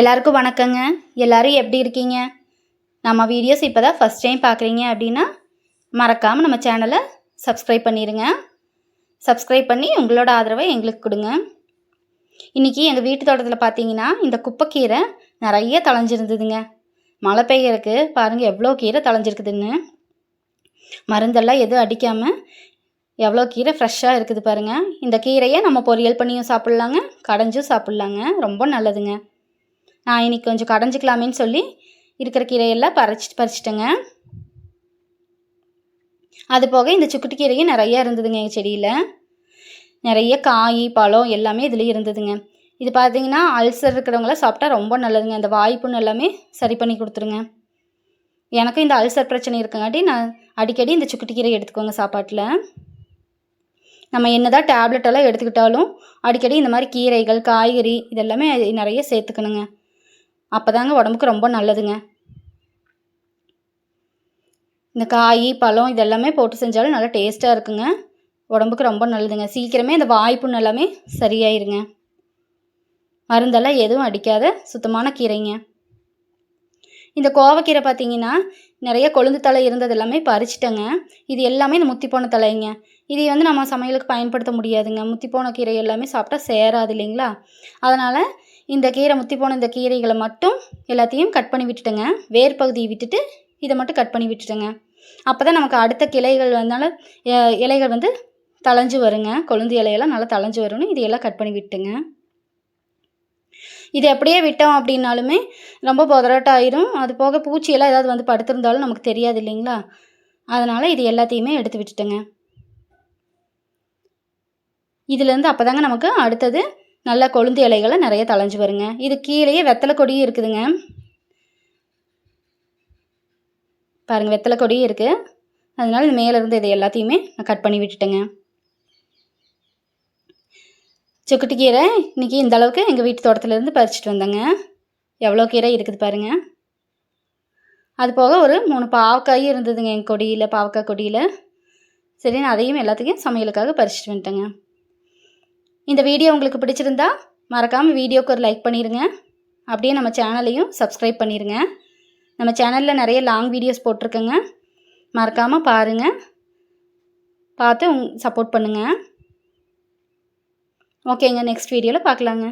எல்லாருக்கும் வணக்கங்க. எல்லோரும் எப்படி இருக்கீங்க? நம்ம வீடியோஸ் இப்போ தான் ஃபஸ்ட் டைம் பார்க்குறீங்க அப்படின்னா மறக்காமல் நம்ம சேனலை சப்ஸ்கிரைப் பண்ணிடுங்க சப்ஸ்கிரைப் பண்ணி உங்களோட ஆதரவை எங்களுக்கு கொடுங்க. இன்றைக்கி எங்கள் வீட்டு தோட்டத்தில் பார்த்தீங்கன்னா இந்த குப்பைக்கீரை நிறைய தளைஞ்சிருந்ததுங்க மழை பெய்யறக்கு பாருங்கள் எவ்வளோ கீரை தளைஞ்சிருக்குதுன்னு மருந்தெல்லாம் எதுவும் அடிக்காமல் எவ்வளோ கீரை ஃப்ரெஷ்ஷாக இருக்குது பாருங்கள் இந்த கீரையை நம்ம பொரியல் பண்ணியும் சாப்பிட்லாங்க கடைஞ்சும் சாப்பிட்லாங்க. ரொம்ப நல்லதுங்க. நான் இன்னைக்கு கொஞ்சம் கடைஞ்சிக்கலாமேன்னு சொல்லி இருக்கிற கீரையெல்லாம் பறிச்சு பறிச்சிட்டேங்க. அது போக இந்த சுக்குட்டு கீரையும் நிறைய இருந்ததுங்க எங்கள் செடியில். நிறைய காய் பழம் எல்லாமே இதுலேயும் இருந்ததுங்க. இது பார்த்தீங்கன்னா அல்சர் இருக்கிறவங்களாம் சாப்பிட்டா ரொம்ப நல்லதுங்க. இந்த வாய்ப்புன்னு எல்லாமே சரி பண்ணி கொடுத்துருங்க. எனக்கும் இந்த அல்சர் பிரச்சனை இருக்கங்காட்டி நான் அடிக்கடி இந்த சுக்குட்டி கீரை எடுத்துக்கோங்க சாப்பாட்டில். நம்ம என்னதான் டேப்லெட்டெல்லாம் எடுத்துக்கிட்டாலும் அடிக்கடி இந்த மாதிரி கீரைகள் காய்கறி இதெல்லாமே நிறைய சேர்த்துக்கணுங்க. அப்போதாங்க உடம்புக்கு ரொம்ப நல்லதுங்க. இந்த காய் பழம் இதெல்லாமே போட்டு செஞ்சாலும் நல்லா டேஸ்ட்டாக இருக்குங்க. உடம்புக்கு ரொம்ப நல்லதுங்க. சீக்கிரமே இந்த வாய்ப்புண்ணு எல்லாமே சரியாயிருங்க. மருந்தெல்லாம் எதுவும் அடிக்காத சுத்தமான கீரைங்க. இந்த கோவக்கீரை பார்த்தீங்கன்னா நிறைய கொழுந்து தலை இருந்தது எல்லாமே பறிச்சிட்டேங்க. இது எல்லாமே இந்த முத்தி போன தலைங்க இது வந்து நம்ம சமையலுக்கு பயன்படுத்த முடியாதுங்க. முத்தி போன கீரை எல்லாமே சாப்பிட்டா சேராது இல்லைங்களா? அதனால் இந்த கீரை முத்தி போன இந்த கீரைகளை மட்டும் எல்லாத்தையும் கட் பண்ணி விட்டுட்டேங்க. வேர் பகுதியை விட்டுட்டு இதை மட்டும் கட் பண்ணி விட்டுட்டேங்க. அப்போ தான் நமக்கு அடுத்த கிளைகள் வந்தாலும் இலைகள் வந்து தளைஞ்சு வருங்க. கொழுந்து இலையெல்லாம் நல்லா தளைஞ்சு வரணும் இதையெல்லாம் கட் பண்ணி விட்டுங்க இது அப்படியே விட்டோம் அப்படின்னாலுமே ரொம்ப புதராட்டம் ஆயிரும். அது போக பூச்சியெல்லாம் ஏதாவது வந்து படுத்திருந்தாலும் நமக்கு தெரியாது இல்லைங்களா? அதனால் இது எல்லாத்தையுமே எடுத்து விட்டுட்டேங்க. இதுலேருந்து அப்போ தாங்க நமக்கு அடுத்தது நல்ல கொழுந்து இலைகளை நிறைய தளைஞ்சு வருங்க. இது கீழேயே வெத்தலை கொடியும் இருக்குதுங்க. பாருங்கள் வெத்தலை கொடியும் இருக்குது அதனால் இது மேலேருந்து இதை எல்லாத்தையுமே நான் கட் பண்ணி விட்டுட்டேங்க. சுக்குட்டி கீரை இன்றைக்கி இந்த அளவுக்கு எங்கள் வீட்டு தோட்டத்துலேருந்து பறிச்சிட்டு வந்தேங்க. எவ்வளோ கீரை இருக்குது பாருங்கள் அது போக ஒரு மூணு பாவக்காயும் இருந்ததுங்க எங்கள் கொடியில் பாவக்காய் கொடியில். சரி நான் அதையும் எல்லாத்துக்கும் சமையலுக்காக பறிச்சிட்டு வந்துட்டேங்க. இந்த வீடியோ உங்களுக்கு பிடிச்சிருந்தா மறக்காமல் வீடியோக்கு ஒரு லைக் பண்ணிடுங்க அப்படியே நம்ம சேனலையும் சப்ஸ்கிரைப் பண்ணிடுங்க நம்ம சேனலில் நிறைய லாங் வீடியோஸ் போட்டிருக்கேங்க. மறக்காமல் பாருங்கள் பார்த்து உங் சப்போர்ட் பண்ணுங்கள் ஓகேங்க நெக்ஸ்ட் வீடியோவில் பார்க்கலாங்க.